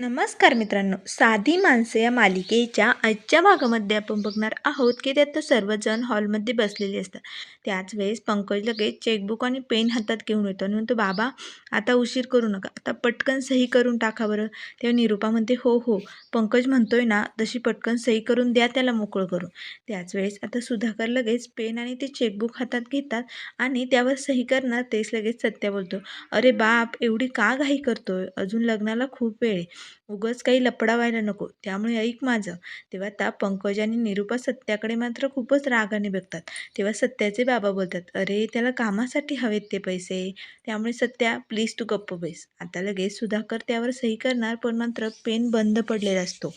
नमस्कार मित्रांनो साधी माणसं या मालिकेच्या आजच्या भागामध्ये आपण बघणार आहोत की त्यात सर्वजण हॉलमध्ये बसलेले असतात. त्याच वेळेस पंकज लगेच चेकबुक आणि पेन हातात घेऊन येतो आणि म्हणतो बाबा आता उशीर करू नका आता पटकन सही करून टाका बरं. तेव्हा निरूपा म्हणते हो हो. पंकज म्हणतोय ना तशी पटकन सही करून द्या त्याला मोकळं करू त्याच वेळेस आता सुधाकर लगेच पेन आणि ते चेकबुक हातात घेतात आणि त्यावर सही करणार तेच लगेच सत्या बोलतो अरे बाप एवढी का घाई करतोय? अजून लग्नाला खूप वेळ आहे. उगाच काही लपडा व्हायला नको. त्यामुळे ऐक माझं. तेव्हा त्या पंकज आणि निरूपा सत्याकडे मात्र खूपच रागाने बघतात. तेव्हा सत्याचे बाबा बोलतात अरे त्याला कामासाठी हवेत ते पैसे. त्यामुळे सत्या प्लीज तू गप्प बैस. आता लगेच सुधाकर त्यावर सही करणार पण मात्र पेन बंद पडलेला असतो.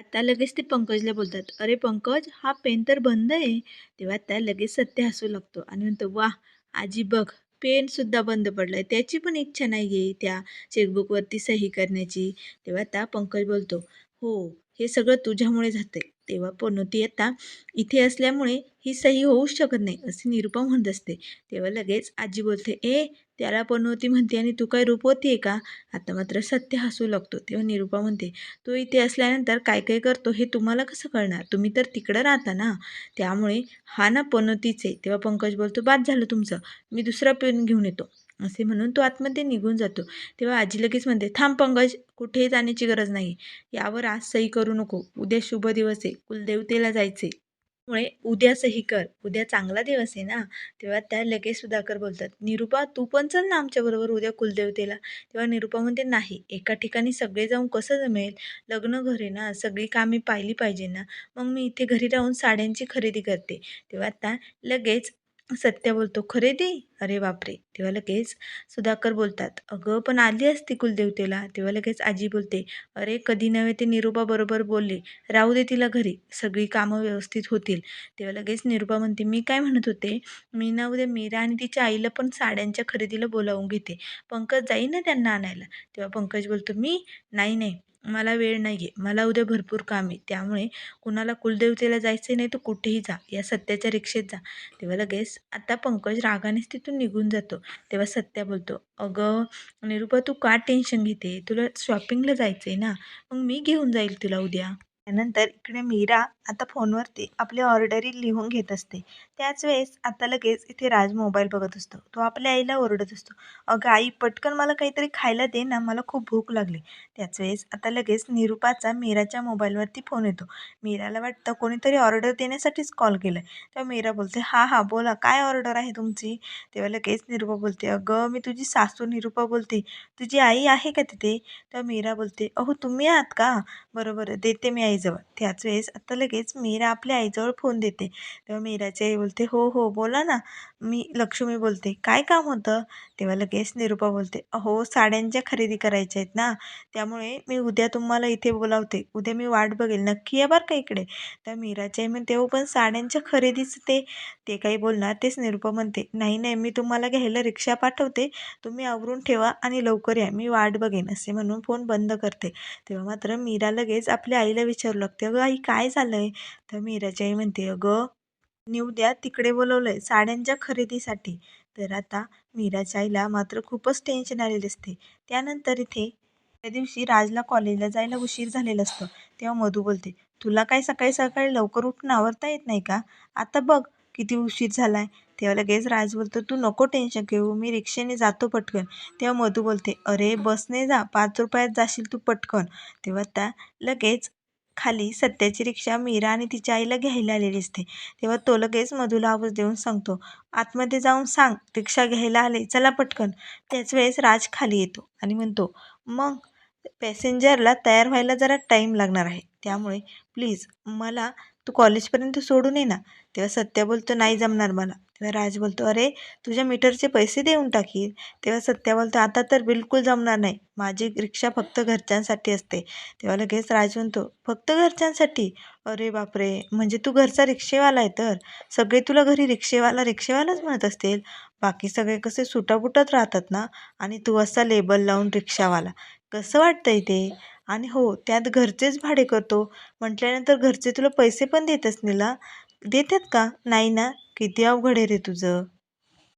आता लगेच ते पंकजला बोलतात अरे पंकज हा पेन तर बंद आहे. तेव्हा त्या लगेच सत्य हसू लागतो आणि म्हणतो वा आजी बघ पेनसुद्धा बंद पडलाय. त्याची पण इच्छा नाही आहे त्या चेकबुकवरती सही करण्याची. तेव्हा त्या पंकज बोलतो हो हे सगळं तुझ्यामुळे झालंय तेव्हा पनोती आता इथे असल्यामुळे ही सही होऊच शकत नाही असे निरुपा म्हणत असते. तेव्हा लगेच आजी बोलते ए त्याला पनोती म्हणते आणि तू काय रूपवती आहे का? आता मात्र सत्य हसू लागतो. तेव्हा निरुपा म्हणते तू इथे असल्यानंतर काय काय करतो हे तुम्हाला कसं कळणार? तुम्ही तर तिकडं राहता ना? त्यामुळे हा ना पनोतीच. तेव्हा पंकज बोलतो बाद झालं तुमचं. मी दुसरा पेन घेऊन येतो. असे म्हणून तो आतमध्ये निघून जातो. तेव्हा आजी लगेच म्हणते थांब पंकज कुठेही जाण्याची गरज नाही. यावर आज सही करू नको. उद्या शुभ दिवस आहे. कुलदेवतेला जायचे मुळे उद्या सही कर. उद्या चांगला दिवस आहे ना? तेव्हा त्या लगेच सुधाकर बोलतात निरूपा तू पण चल ना आमच्याबरोबर उद्या कुलदेवतेला. तेव्हा निरूपा म्हणते नाही. एका ठिकाणी सगळे जाऊन कसं जमेल? लग्न घरे आहे ना. सगळी कामे पाहिली पाहिजे ना. मग मी इथे घरी राहून साड्यांची खरेदी करते. तेव्हा त्या लगेच सत्य बोलतो. खरेदी अरे बापरे. तेव्हा लगेच सुधाकर बोलतात. अगं पण आली असती कुलदेवतेला तेव्हा लगेच आजी बोलते अरे कधी नव्हे ते निरूपा बरोबर बोलले. राहू दे तिला घरी. सगळी कामं व्यवस्थित होतील. तेव्हा लगेच निरूपा म्हणते मी काय म्हणत होते? मी ना उद्या मीरा आणि तिच्या आईला पण साड्यांच्या खरेदीला बोलावून घेते. पंकज जाई ना त्यांना आणायला. तेव्हा पंकज बोलतो मी? नाही नाही. मला वेळ नाही आहे मला उद्या भरपूर काम आहे. त्यामुळे कुणाला कुलदेवतेला जायचं नाही तर कुठेही जा. या सत्याच्या रिक्षेत जा. तेव्हा लगेच आता पंकज रागानेच तिथून निघून जातो. तेव्हा सत्या बोलतो अगं निरूपा तू का टेन्शन घेते? तुला शॉपिंगला जायचं आहे ना. मग मी घेऊन जाईल तुला उद्या. त्यानंतर इकडे मीरा आता फोनवरती आपली ऑर्डरी लिहून घेत असते. त्याच वेळेस आता लगेच इथे राज मोबाईल बघत असतो. तो आपल्या आईला ओरडत असतो. अगं आई पटकन मला काहीतरी खायला दे ना मला खूप भूक लागली. त्याच वेळेस आता लगेच निरूपाचा मीराच्या मोबाईलवरती फोन येतो. मीराला वाटतं कोणीतरी ऑर्डर देण्यासाठीच कॉल केला आहे तेव्हा मीरा बोलते हां हां बोला काय ऑर्डर आहे तुमची? तेव्हा लगेच निरूपा बोलते अगं मी तुझी सासू निरूपा बोलते. तुझी आई आहे का तिथे? तेव्हा मीरा बोलते अहो तुम्ही आहात का? बरोबर देते मी आईजवळ. त्याच वेळेस आता लगेच मीरा आपल्या आईजवळ फोन देते. तेव्हा मीराची आई बोलते हो हो बोला ना. मी लक्ष्मी बोलते काय काम होतं? तेव्हा लगेच निरूपा बोलते अहो साड्यांच्या खरेदी करायच्या आहेत ना. त्यामुळे मी उद्या तुम्हाला इथे बोलावते. उद्या मी वाट बघेल. नक्की या बरं का इकडे? त्या मीराची आई म्हणते हो पण साड्यांच्या खरेदीचं ते ते काही बोलणार? तेच निरूपा म्हणते नाही नाही मी तुम्हाला घ्यायला रिक्षा पाठवते. तुम्ही आवरून ठेवा आणि लवकर या. मी वाट बघेन असे म्हणून फोन बंद करते. तेव्हा मात्र मीरा लगेच आपल्या आईला विचार लागते अगं आई काय झालं आहे तर मीराची आई म्हणते अगं निवद्या तिकडे बोलवलं आहे साड्यांच्या खरेदीसाठी. तर आता मीराच्या आईला मात्र खूपच टेन्शन आलेले असते. त्यानंतर इथे त्या दिवशी राजला कॉलेजला जायला उशीर झालेला असतो. तेव्हा मधू बोलते तुला काय सकाळी सकाळी लवकर उठून आवरता येत नाही का? आता बघ किती उशीर झाला आहे तेव्हा लगेच राज बोलतो तू नको टेन्शन घेऊ मी रिक्षेने जातो पटकन. तेव्हा मधू बोलते अरे बसने जा पाच रुपयात जाशील तू पटकन. तेव्हा त्या लगेच खाली सत्याची रिक्षा मीरा आणि तिच्या आईला घ्यायला आलेली असते. तेव्हा तो लगेच मधूला आवाज देऊन सांगतो आतमध्ये जाऊन सांग रिक्षा घ्यायला आले चला पटकन. त्याच वेळेस राज खाली येतो आणि म्हणतो मग पॅसेंजरला तयार व्हायला जरा टाईम लागणार आहे. त्यामुळे प्लीज मला तू कॉलेजपर्यंत सोडून ये ना. तेव्हा सत्या बोलतो नाही जमणार मला. तेव्हा राज बोलतो अरे तुझ्या मीटरचे पैसे देऊन टाकील. तेव्हा सत्या बोलतो आता तर बिलकुल जमणार नाही. माझी रिक्षा फक्त घरच्यांसाठी असते. तेव्हा लगेच राज म्हणतो फक्त घरच्यांसाठी? अरे बापरे! म्हणजे तू घरचा रिक्षेवाला आहे तर? सगळे तुला घरी रिक्षेवाला रिक्षेवालाच म्हणत असतील? बाकी सगळे कसे सुटापुटत राहतात ना? आणि तू असा लेबल लावून रिक्षावाला. कसं वाटतंय ते? आणि हो त्यात घरचेच भाडे करतो. म्हटल्यानंतर घरचे तुला पैसे पण देत असतील देतात का? नाही ना? किती अवघड आहे रे तुझं.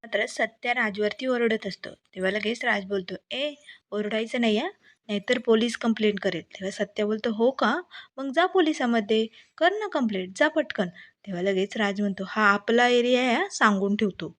मात्र सत्या राजवरती ओरडत असतो. तेव्हा लगेच राज बोलतो ए ओरडायचं नाही आहे नाहीतर पोलीस कंप्लेंट करेल. तेव्हा सत्या बोलतो हो का? मग जा पोलिसामध्ये. कर ना कंप्लेंट जा पटकन. तेव्हा लगेच राज म्हणतो हा आपला एरिया आहे हा, सांगून ठेवतो.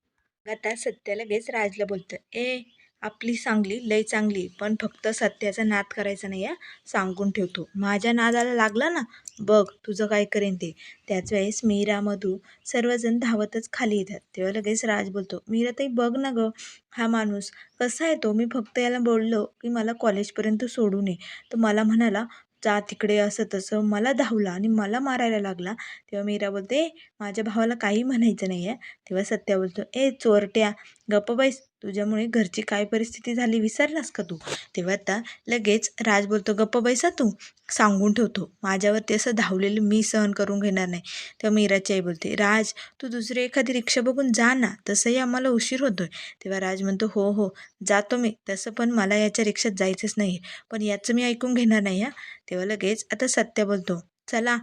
आता सत्या लगेच राजला बोलतं ए आपली सांगली लय चांगली पण फक्त सत्याचा नाद करायचा नाही आहे सांगून ठेवतो. माझ्या नादाला लागला ना? बघ तुझं काय करेन ते. त्याच वेळेस मीरा मधू सर्वजण धावतच खाली येतात. तेव्हा लगेच राज बोलतो मीरा ताई बघ ना गं हा माणूस कसा आहे तो? मी फक्त याला बोललो की मला कॉलेजपर्यंत सोडू नये. तर मला म्हणाला जा तिकडे असं तसं. मला धावला आणि मला मारायला लागला. तेव्हा मीरा बोलते माझ्या भावाला काही म्हणायचं नाही आहे तेव्हा सत्या बोलतो ए चोरट्या गप्प बैस तुझ्यामुळे घरची काय परिस्थिती झाली विसरलास का तू? तेव्हा आता लगेच राज बोलतो गप्प बैसा तू. सांगून ठेवतो. माझ्यावरती असं धावलेलं मी सहन करून घेणार नाही. तेव्हा मीराची आई बोलते राज तू दुसरी एखादी रिक्षा बघून जा ना. तसंही आम्हाला उशीर होतोय. तेव्हा राज म्हणतो हो हो. जातो मी. तसं पण मला याच्या रिक्षात जायचंच नाही पण याचं मी ऐकून घेणार नाही हा. तेव्हा लगेच आता सत्य बोलतो चला.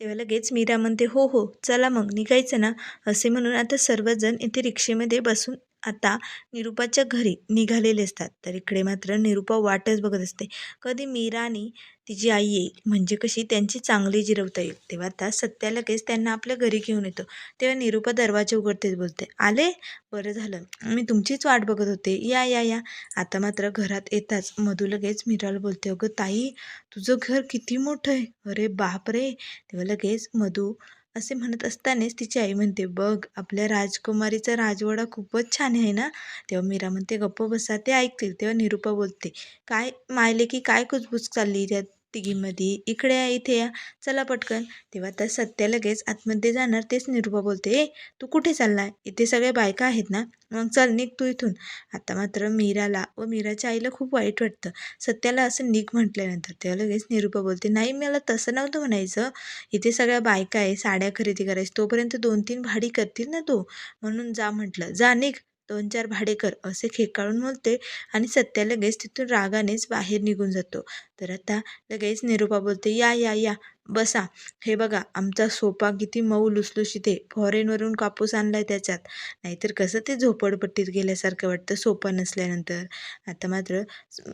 तेव्हा लगेच मीरा म्हणते हो हो. चला मग. निघायचं ना? असे म्हणून आता सर्वजण इथे रिक्षेमध्ये बसून आता निरुपाच्या घरी निघालेले असतात. तर इकडे मात्र निरुपा वाटच बघत असते. कधी मीरानी तिची आई येईल म्हणजे कशी त्यांची चांगली जिरवता येईल. तेव्हा आता सत्या लगेच त्यांना आपल्या घरी घेऊन येतो. तेव्हा निरुपा दरवाजा उघडतेच बोलते आले? बरं झालं. मी तुमचीच वाट बघत होते. या या या. आता मात्र घरात येताच मधू लगेच मीराला बोलते अगं ताई तुझं घर किती मोठं आहे. अरे बाप रे तेव्हा लगेच मधू असे म्हणत असतानाच तिची आई म्हणते बघ आपल्या राजकुमारीचा राजवाडा खूपच छान आहे ना? तेव्हा मीरा म्हणते गप्प बसा ते ऐकतील. तेव्हा निरुपा बोलते काय मायले की काय कुजबूज चालली त्यात? तिघीमध्ये इकडे या इथे या. चला पटकन. तेव्हा तर सत्या लगेच आतमध्ये जाणार. तेच निरुपा बोलते ए तू कुठे चाललाय? इथे सगळ्या बायका आहेत ना? मग चल निघ तू इथून. आता मात्र मीराला व मीराच्या आईला खूप वाईट वाटतं. सत्याला असं निघ म्हटल्यानंतर तेव्हा लगेच निरुपा बोलते नाही मला तसं नव्हतं म्हणायचं. इथे सगळ्या बायका आहे साड्या खरेदी करायची. तोपर्यंत दोन तीन भाडी करतील ना तो? म्हणून जा म्हटलं. जा निघ. दोन चार भाडेकर असे खेकाळून बोलते आणि सत्या लगेच तिथून रागानेच बाहेर निघून जातो. तर आता लगेच निरुपा बोलते या या या. बसा. हे बघा आमचा सोपा किती मऊ लुसलुशीत आहे. फॉरेनवरून कापूस आणलाय त्याच्यात. नाहीतर कसं ते झोपडपट्टीत गेल्यासारखं वाटतं सोपा नसल्यानंतर. आता मात्र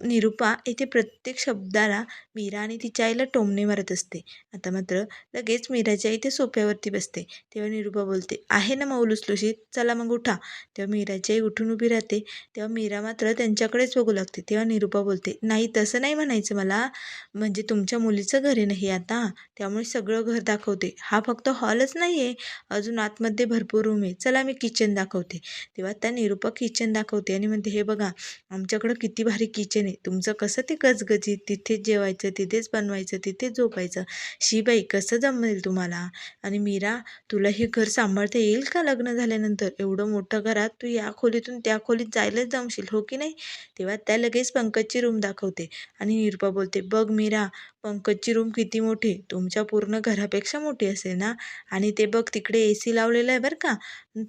निरुपा इथे प्रत्येक शब्दाला मीरा आणि तिच्या आईला टोमणे मारत असते. आता मात्र लगेच मीराच्या ते सोप्यावरती बसते. तेव्हा निरुपा बोलते आहे ना मऊ लुसलुशीत? चला मग उठा. तेव्हा मीराची आई उठून उभी राहते. तेव्हा मीरा मात्र त्यांच्याकडेच बघू लागते. तेव्हा निरुपा बोलते नाही तसं नाही म्हणायचं मला. म्हणजे तुमच्या मुलीचं घर आहे नाही आता? त्यामुळे सगळं घर दाखवते. हा फक्त हॉलच नाही आहे अजून आतमध्ये भरपूर रूम आहे. चला मी किचन दाखवते. तेव्हा त्या निरुपा किचन दाखवते आणि म्हणते हे बघा आमच्याकडं किती भारी किचन आहे. तुमचं कसं ते गजगजीत तिथेच जेवायचं तिथेच बनवायचं तिथेच झोपायचं? शिबाई कसं जमेल तुम्हाला? आणि मीरा तुला हे घर सांभाळता येईल का लग्न झाल्यानंतर? एवढं मोठं घरात तू या खोलीतून त्या खोलीत जायलाच जमशील हो की नाही? तेव्हा त्या लगेच पंकजची रूम दाखवते आणि निरुपा बोलते बघ मीरा पंकजची रूम किती मोठी? तुमच्या पूर्ण घरापेक्षा मोठी असेल ना? आणि ते बघ तिकडे ए सी लावलेलं आहे बरं का.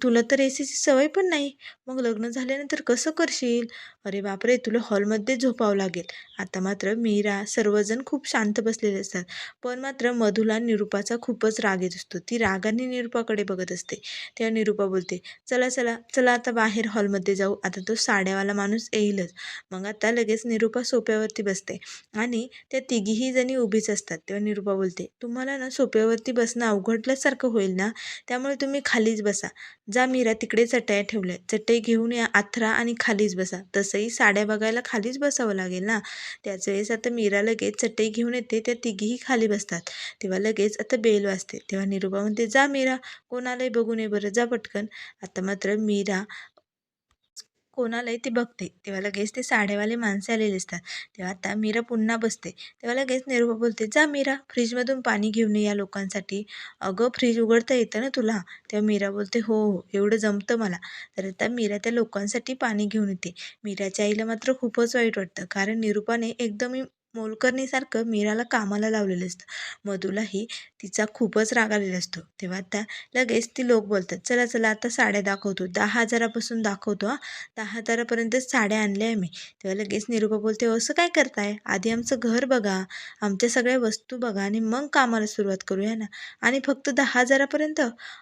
तुला तर ए सीची सवय पण नाही. मग लग्न झाल्यानंतर कसं करशील? अरे बापरे तुला हॉलमध्ये झोपावं लागेल. आता मात्र मीरा सर्वजण खूप शांत बसलेले असतात. पण मात्र मधुला निरुपाचा खूपच राग येत असतो. ती रागाने निरुपाकडे बघत असते. तेव्हा निरुपा बोलते चला चला चला आता बाहेर हॉलमध्ये जाऊ. आता तो साड्यावाला माणूस येईलच. मग आता लगेच निरुपा सोप्यावरती बसते. आणि त्या तिघीही जणी उभीच असतात तेव्हा निरुपा बोलते तुम्हाला ना सोप्यावरती बसणं अवघडल्यासारखं होईल ना त्यामुळे तुम्ही खालीच बसा. जा मीरा तिकडे चटया ठेवल्या चटई घेऊन या आथरा आणि खालीच बसा. तसंही साड्या बघायला खालीच बसावं लागेल ना? त्याच वेळेस आता मीरा लगेच चटई घेऊन येते त्या तिघीही खाली बसतात. तेव्हा लगेच आता बेल वाजते. तेव्हा निरुपा म्हणते जा मीरा कोणालाही बघून ये बरं जा पटकन. आता मात्र मीरा कोणालाही ती बघते. तेव्हा लगेच ते साडेवाले माणसे आलेले असतात. तेव्हा आता मीरा पुन्हा बसते. तेव्हा लगेच निरुपा बोलते जा मीरा फ्रीजमधून पाणी घेऊन ये या लोकांसाठी. अगं फ्रीज उघडता येतं ना तुला? तेव्हा मीरा बोलते हो हो एवढं जमतं मला. तर आता मीरा त्या लोकांसाठी पाणी घेऊन येते. मीराच्या आईला मात्र खूपच वाईट वाटतं. कारण निरुपाने एकदम मोलकरणीसारखं मीराला कामाला लावलेलं असतं. मधूलाही तिचा खूपच राग आलेला असतो. तेव्हा त्या लगेच ती लोक बोलतात चला चला आता साड्या दाखवतो. दहा हजारापासून दाखवतो हा. दहा हजारापर्यंत साड्या आणल्या आहे मी. तेव्हा लगेच निरूपा बोलते हो, असं काय करताय? आधी आमचं घर बघा. आमच्या सगळ्या वस्तू बघा आणि मग कामाला सुरुवात करूया ना. आणि फक्त दहा हजारापर्यंत?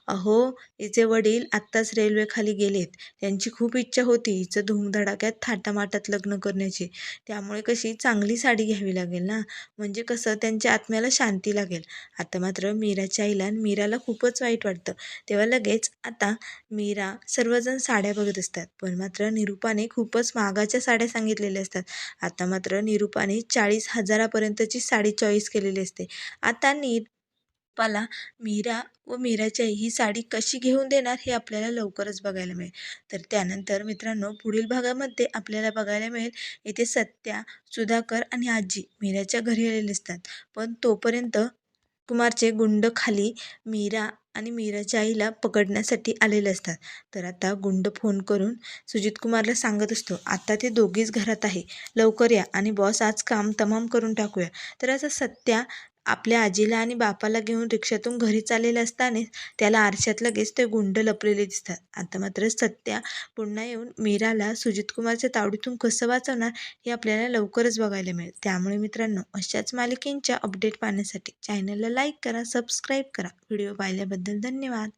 अहो तिचे वडील आत्ताच रेल्वेखाली गेलेत. त्यांची खूप इच्छा होती हिचं धूमधडाक्यात थाटामाटात लग्न करण्याची. त्यामुळे कशी चांगली साडी घ्यावी लागेल ना? म्हणजे कसं त्यांच्या आत्म्याला शांती लागेल. आता मात्र मीराच्या आईला मीराला खूपच वाईट वाटतं. तेव्हा लगेच आता मीरा सर्वजण साड्या बघत असतात. पण मात्र निरूपाने खूपच महागाच्या साड्या सांगितलेल्या असतात. आता मात्र निरूपाने चाळीस हजारापर्यंतची साडी चॉईस केलेली असते. आता पप्पाला मीरा व मीराची आई ही साडी कशी घेऊन देणार हे आपल्याला लवकरच बघायला मिळेल. तर त्यानंतर मित्रांनो पुढील भागामध्ये आपल्याला बघायला मिळेल येथे सत्या सुधाकर आणि आजी मीराच्या घरी आलेले असतात पण तोपर्यंत कुमारचे गुंड खाली मीरा आणि मीराच्या आईला पकडण्यासाठी आलेले असतात. तर आता गुंड फोन करून सुजित कुमारला सांगत असतो आता ते दोघीच घरात आहे. लवकर या आणि बॉस आज काम तमाम करून टाकूया. तर असं सत्या आपल्या आजीला आणि बापाला घेऊन रिक्षातून घरी चाललेले असतानाच त्याला आरशात लगेच ते गुंड लपलेले दिसतात. आता मात्र सत्या पुन्हा येऊन मीराला सुजित कुमारच्या तावडीतून कसं वाचवणार हे आपल्याला लवकरच बघायला मिळेल. त्यामुळे मित्रांनो अशाच मालिकेंच्या अपडेट पाहण्यासाठी चॅनलला लाईक करा सबस्क्राईब करा. व्हिडिओ पाहिल्याबद्दल धन्यवाद.